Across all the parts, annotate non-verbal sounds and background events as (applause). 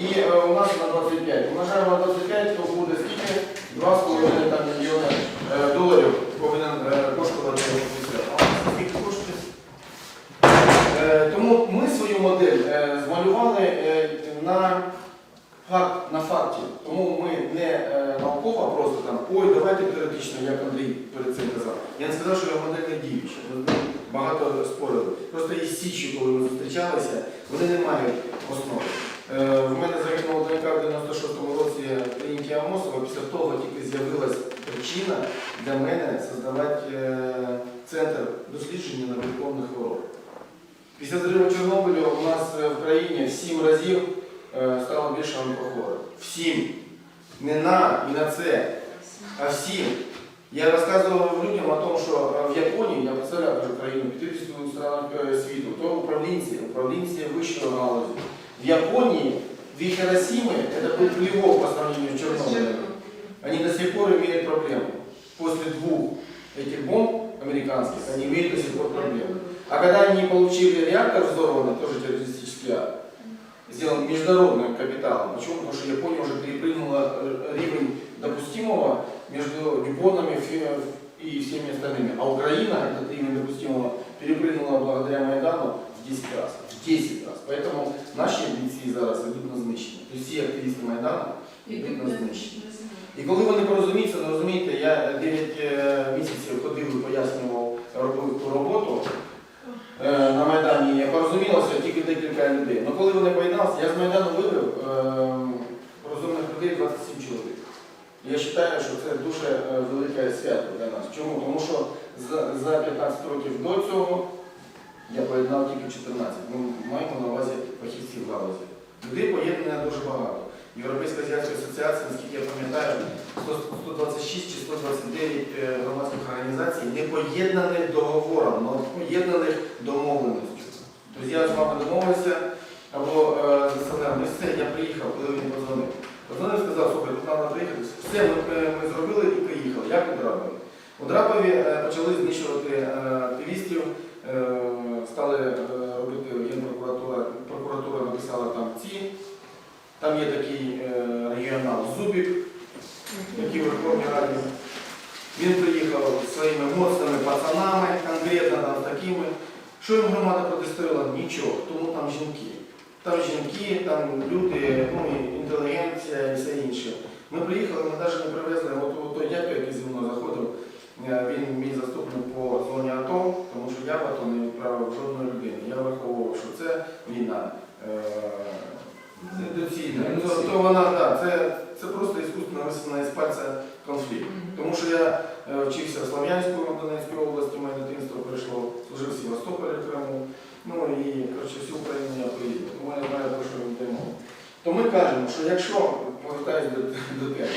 І е, у нас на 25. Умножаємо на 25, то буде скільки? 2,5 там, мільйони е, доларів повинен е, коштувати офіцер. А скільки коштує? Тому ми свою модель змалювали на, факт, на факті. Тому ми не науково просто там, ой, давайте теоретично, як Андрій перед цим казав. Я не сказав, що я модель не діюча. Багато спорили. Просто із Січі, коли ми зустрічалися, вони не мають основи. Е, В мене загинула донька в 96-му році клініки Амосова. Після того тільки з'явилась причина для мене создавати е, центр дослідження невиліковних хвороб. Після зриву Чорнобилю у нас е, в країні в сім разів стало більше онкохворих. В сім. Не на і на це, а всім. Я розказував людям о тому, що в Японії, я представляв вже країну 50 странах світу, то управлінці, управлінці вищої галузі. В Японии, в Хиросиме, это был плевок по сравнению с Чернобылем. Они до сих пор имеют проблему. После двух этих бомб американских, они имеют до сих пор проблему. А когда они получили реактор взорванный, тоже террористический акт, сделан международным капиталом. Почему? Потому что Япония уже перепрыгнула рівень допустимого между Дюпонами фи- и всеми остальными. А Украина этот рівень допустимого перепрыгнула благодаря Майдану в 10 раз. В 10 раз. Поэтому наші бійці зараз йдуть на знищення. Тобто всі активісти Майдану йдуть на знищення. І коли вони порозуміються, ну розумієте, я 9 місяців ходив і пояснював, робив ту роботу е, на Майдані, я порозумілося тільки декілька людей. Ну коли вони поєдналися, я з Майдану вивів е, розумних людей 27 чоловік. Я вважаю, що це дуже е, велике свято для нас. Чому? Тому що за, за 15 років до цього я поєднав тільки 14. Ми маємо на увазі фахівців в галузі. Людей поєднано дуже багато. Європейська азіатська асоціація, наскільки я пам'ятаю, 126 чи 129 е, громадських організацій не поєднаних договором, але поєднаних домовленістю. Тобто я з вами домовився, або е, заставляв, ну я приїхав, коли він позвонив. Позвонив і сказав, слухай, тут треба приїхати. Все, ми, ми зробили і приїхали. Як у Драпові? У Драпові е, почали знищувати активістів, е, стали е, робити Генпрокуратура, прокуратура написала там ці. Там є такий е, регіонал Зубік, який в Верховній Раді. Він приїхав зі своїми моцними пацанами, конкретно там такими. Що їм громада? Нічого, тому там жінки. Там жінки, там люди, ну, інтелігенція і все інше. Ми приїхали, ми навіть не привезли, от, той дядько, який зі мною заходив, е, він мій заступник по зоні АТО, тому що я в АТО не відправив жодної людини. Я враховував, що це війна. е, Недоцільна. То- вона, да, це, це просто іскусственно висосана із пальця конфлікт. Тому що я е, вчився в Слов'янську в Донецькій області, моє дитинство прийшло, служив в Севастополі в Криму. Ну і коротше, всю Україну я поїду. Тому я знаю, про що йде мова. То ми кажемо, що якщо, повертаюсь до, до теми,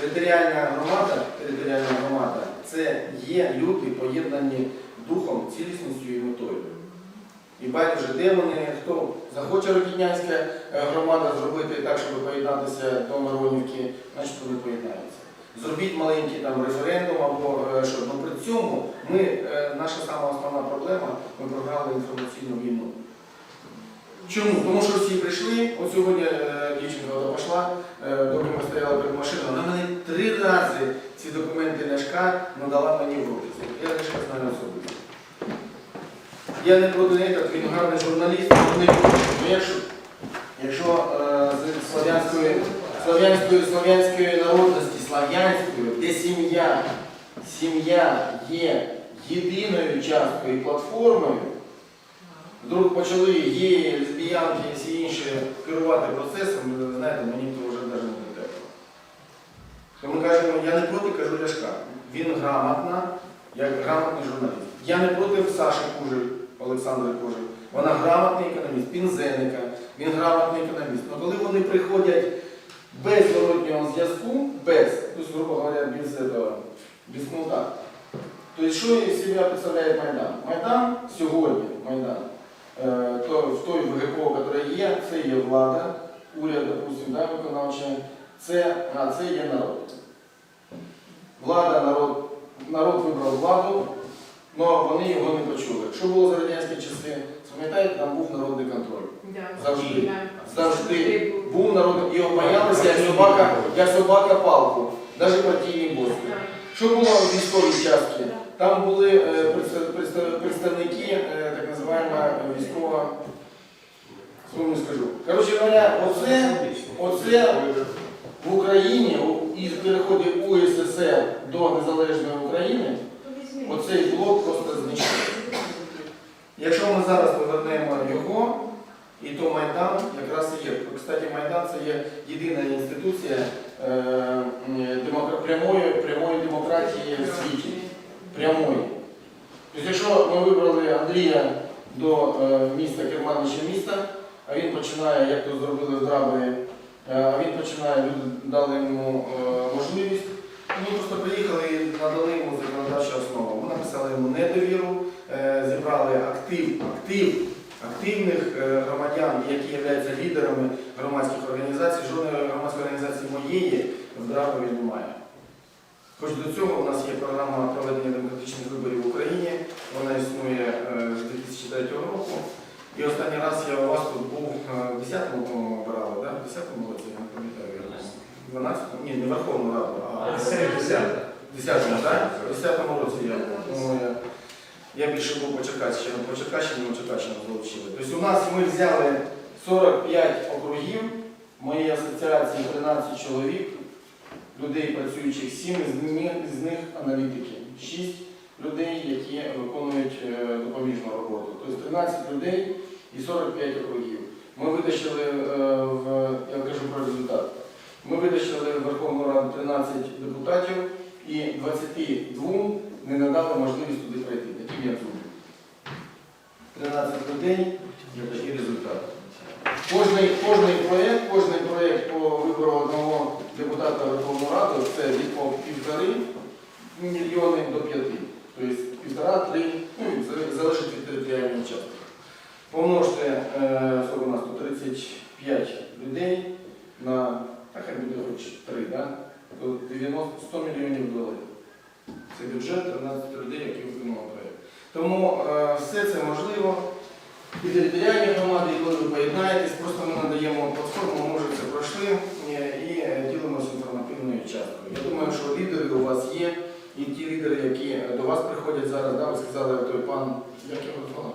територіальна громада, територіальна громада це є люди, поєднані духом, цілісністю і метою. І байдуже, де вони, хто захоче Рокітнянська е, громада зробити так, щоб поєднатися до Миронівки, значить вони поєднаються. Зробіть маленький там референдум або е, що. Ну при цьому ми, е, наша сама основна проблема, ми програли інформаційну війну. Чому? Тому що всі прийшли, от сьогодні е, дівчинка вона пішла, е, доки ми стояли перед машиною, вона мені три рази ці документи Ляшка надала мені в руки. Я Ляшка знаю особисто. Я не проти неї, так він гарний журналіст, не. Ну, якщо, якщо е, з слов'янської, слов'янської, слов'янської народності, слов'янської, де сім'я, сім'я є єдиною часткою і платформою, вдруг почали геї, лесбіянки і всі інші керувати процесом, ви знаєте, мені то вже навіть не того. То ми кажемо, я не проти кажу Ляшка. Він грамотна, як грамотний журналіст. Я не проти Саші Кужель, Олександра Кужель. Вона грамотний економіст, Пінзеника, він грамотний економіст. Але коли вони приходять без зворотнього зв'язку, без, тобто, грубо говоря, без, этого, без контакту, то що із себе представляє Майдан? Майдан сьогодні, Майдан, е, в той ВГПО, який є, це є влада, уряд, допустим, да, виконавча, це, а це є народ. Влада, народ, народ вибрав владу, але вони його не почули. Що було за радянські часи? Пам'ятаєте, там був народний контроль. Завжди. Завжди був народ, його боялися, як собака, як собака палку, навіть партійні боси. Що було в військовій частці? Там були е, представ- представ- представники е, так називаємо військова. Не скажу. Коротше говоря, оце, оце в Україні із переходу УССР до незалежної України, оцей блок просто знищили. Якщо ми зараз повернемо його, і то Майдан якраз і є. Кстати, Майдан це є єдина інституція е, прямої, прямої демократії в світі. Прямої. Тобто, якщо ми вибрали Андрія до е, міста Керманича міста, а він починає, як то зробили в Драбові, е, а він починає, дали йому е, можливість. Ми просто приїхали і надали йому законодавчу основу. Ми написали йому недовіру, зібрали актив, актив активних громадян, які являються лідерами громадських організацій. Жодної громадської організації моєї в Драгові немає. Хоч до цього у нас є програма проведення демократичних виборів в Україні, вона існує е, з 2003 року. І останній раз я у вас тут був е, в 10-му, по-моєму, обирали, да? в 10-му році, я не пам'ятаю. в 12-му? Ні, не Верховну Раду, а в 10-му, так? В 10-му році я був. Тому я, я більше був по Черкащині, по Черкащині, ми Черкащину залучили. Тобто у нас ми взяли 45 округів, в моїй асоціації 13 чоловік, людей працюючих 7, з них, аналітики. 6 людей, які виконують е, допоміжну роботу. Тобто 13 людей і 45 округів. Ми витащили е, я кажу про результат. Ми витащили в Верховну Раду 13 депутатів і 22 не надали можливість туди пройти. Таким як зуби. 13 людей і результат. Кожний, кожний проєкт, кожний проєкт по вибору одного депутата Верховної Ради це від півтори мільйони до п'яти. Тобто півтора-три, ну і це залежить від територіального участку. Помножте, е, сколько у нас тут 35 людей на, та хай буде хоч 3, да? то 90, 100 мільйонів доларів. Це бюджет 13 людей, які виконували проєкт. Тому е, все це можливо. І територіальні громади, і коли ви поєднаєтесь, просто ми надаємо платформу, ми вже це пройшли е, і е, ділимося інформативною часткою. Я думаю, що лідери у вас є, і лідери, які е, до вас приходять зараз, да, ви сказали, той пан, як його звали?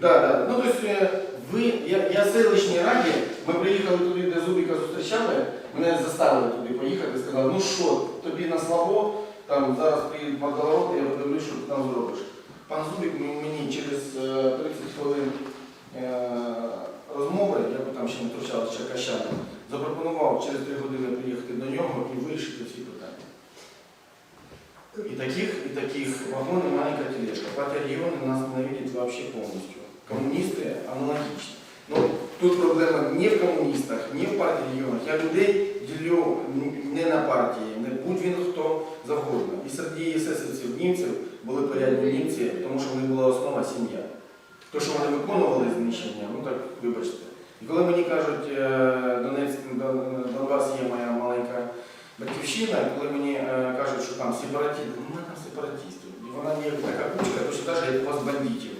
Да, да. Ну, тобто, е, ви, я, я в селищній раді, ми приїхали туди, де Зубіка зустрічали, мене заставили туди поїхати, сказали, ну що, тобі на слабо, там зараз приїдуть Магдалороти, я подивлюсь, що ти там зробиш. Пан Зубік мені через е, 30 хвилин е, розмови, я би там ще не втручав з Черкащами, запропонував через 3 години приїхати до нього і вирішити ці питання. І таких, і таких вагонів маленька тележка. Партія регіону нас ненавидить вообще повністю. Комуністи аналогічні. Ну, тут проблема не в комуністах, не в партії регіонах. Я людей ділю не на партії, не будь він хто завгодно. І серед ЄССівців, німців були порядні німці, тому що в них була основа сім'я. То, що вони виконували знищення, ну так вибачте. І коли мені кажуть, е, Донецьк, Дон- Донбас є моя маленька батьківщина, коли мені е, кажуть, що там сепаратісти, ну ми там сепаратісти. І вона є така кучка, точно так же, як у вас бандитів.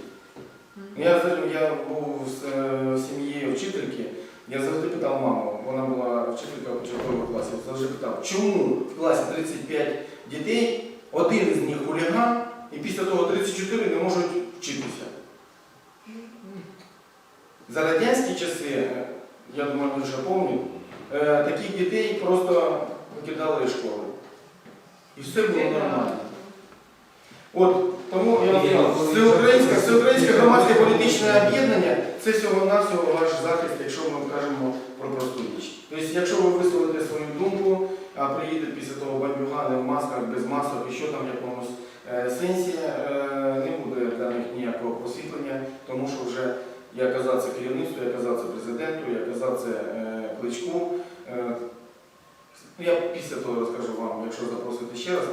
Я, я був з е, сім'єю вчительки, я завжди питав маму, вона була вчителька початкового класу, я завжди питав, чому в класі 35 дітей, один із них хуліган, і після того 34 не можуть вчитися. За радянські часи, я думаю, ви вже пам'ятаєте, е, таких дітей просто викидали школи. І все було нормально. От, тому я всеукраїнське, всеукраїнське громадське політичне об'єднання це всього-навсього ваш захист, якщо ми кажемо про просту річ. Тобто, якщо ви висловите свою думку, а приїде після того бандюгани в масках, без масок і що там в якомусь е, сенсі, е, не буде для них ніякого просвітлення, тому що вже я казав це керівництву, я казав це президенту, я казав це е, кличку. Е, Ну, Я після того розкажу вам, якщо запросите ще раз,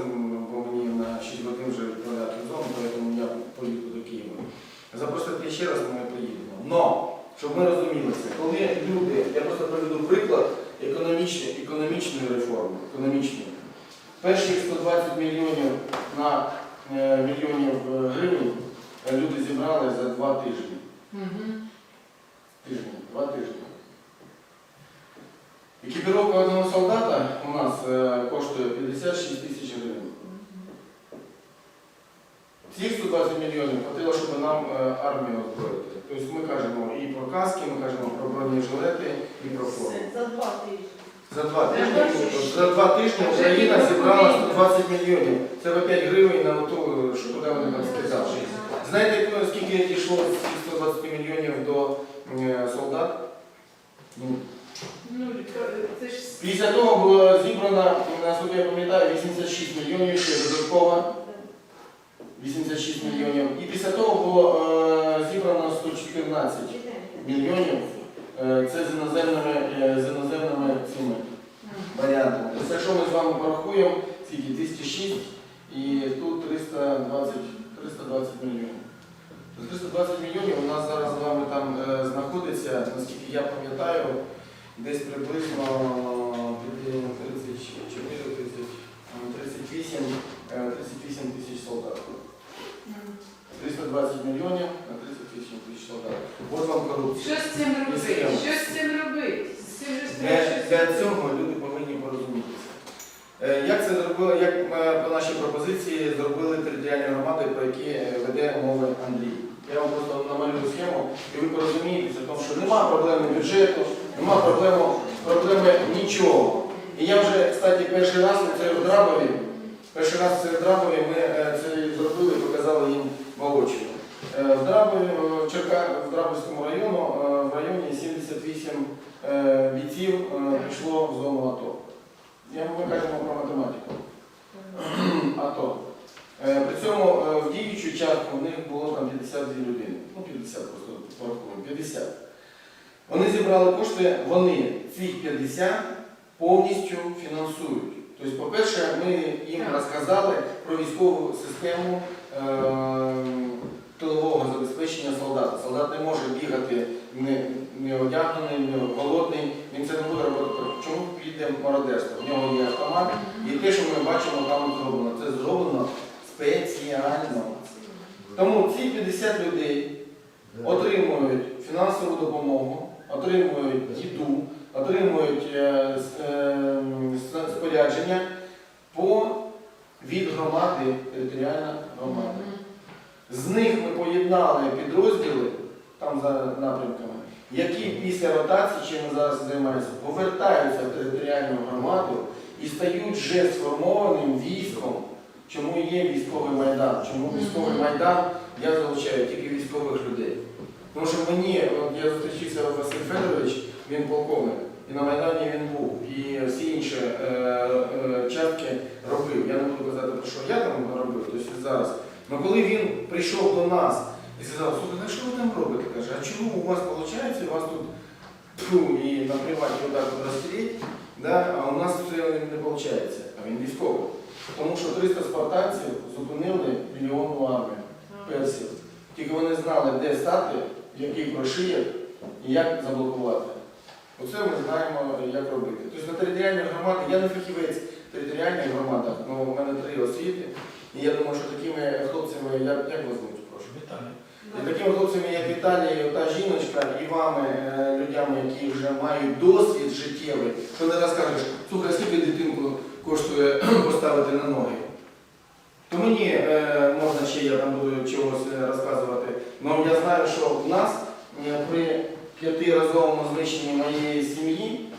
бо мені на 6 годин вже відправляти в зону, тому я поїду до Києва. Запросите ще раз, ми приїдемо. Но, щоб ми розумілися, коли люди, я просто приведу приклад економічної, економічної реформи, економічної. Перших 120 мільйонів на е, мільйонів е, гривень е, люди зібрали за два тижні. Мгм. Тижні, два тижні. Екіпіровка одного солдата у нас коштує 56 тисяч гривень. Цих 120 мільйонів хватило, щоб нам е, армію озброїти. Тобто ми кажемо і про каски, ми кажемо про бронежилети, і про форму. За два тижні. За два тижні, за два тижні Україна зібрала 120 мільйонів. Це по 5 гривень на ту, що куди вони там скидали. Знаєте, ну, скільки йшло з цих 120 мільйонів до е, солдат? Ну, ж Після того було зібрано, наскільки я пам'ятаю, 86 мільйонів ще додатково. 86 мільйонів. І після того було е, зібрано 114 мільйонів. Е, це з іноземними, е, з іноземними цими варіантами. Тобто, якщо ми з вами порахуємо, скільки 206 і тут 320, 320 мільйонів. То 320 мільйонів у нас зараз з вами там е, знаходиться, наскільки я пам'ятаю, десь приблизно е, 34, 30, е, 38, е, 38 тисяч солдат. 320 мільйонів на 38 тисяч солдат. От вам корупція. що з цим робити? Що з цим робити? З цим же Для, для цього люди повинні порозумітися. Е, Як це зробили, як е, по нашій пропозиції зробили територіальні громади, про які веде мови Андрій? Я вам просто намалюю схему, і ви порозумієтеся, тому що нема проблеми бюджету, нема проблеми, проблеми нічого. І я вже, кстати, перший раз це в Драбові, перший раз це в Драбові ми е, це зробили і показали їм воочию. Е, В Драбові, е, в Черка, в Драбовському району, в районі 78 е, бійців пішло в зону АТО. Я ми кажемо про математику. (clears throat) АТО. При цьому в діючу частку в них було там 52 людини. Ну, 50 просто порахуємо, 50. Вони зібрали кошти, вони цих 50 повністю фінансують. Тобто, по-перше, ми їм розказали про військову систему е, тилового забезпечення солдата. Солдат не може бігати не, не одягнений, не голодний, він це не буде робити. Чому піде мародерство? В нього є автомат, і те, що ми бачимо, там зроблено. Це зроблено спеціально. Тому ці 50 людей отримують фінансову допомогу, отримують їду, отримують е, е, спорядження по від громади, територіальна громада. З них ми поєднали підрозділи там за напрямками, які після ротації, чим ми зараз займаємося, повертаються в територіальну громаду і стають вже сформованим військом. Чому є військовий майдан? Чому військовий майдан я залучаю тільки військових людей? Тому що мені, от я зустрічався Василь Федорович, він полковник, і на Майдані він був, і всі інші е, е, частки робив. Я не буду казати, про що я там робив, тобто зараз. Ну коли він прийшов до нас і сказав, слухай, ну що ви там робите? Каже, а чому у вас виходить, у вас тут тьфу, і на приваті отак от да? а у нас це не виходить, а він військовий. Тому що 300 спартанців зупинили мільйонну армію персів. Тільки вони знали, де стати, в яких грошиях і як заблокувати. Оце ми знаємо, як робити. Тобто на територіальних громадах, я не фахівець в територіальних громадах, але у мене три освіти. І я думаю, що такими хлопцями, як, як вас звуть, прошу? Віталій. І такими хлопцями, як Віталій, та жіночка, і вами, е, людьми, які вже мають досвід життєвий, що не розкажеш, слухай, скільки дитинку коштує (clears throat) поставити на ноги. То мені е, можна ще я там буду чогось е, розказувати. Але я знаю, що в нас е, при п'ятиразовому знищенні моєї сім'ї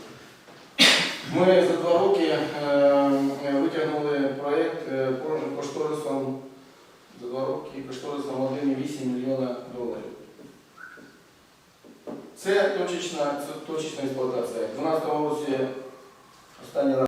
ми за два роки е, е, витягнули проєкт кошторисом за два роки кошторисом 1,8 мільйона доларів. Це точечна, це точечна експлуатація. У 12 році останній раз.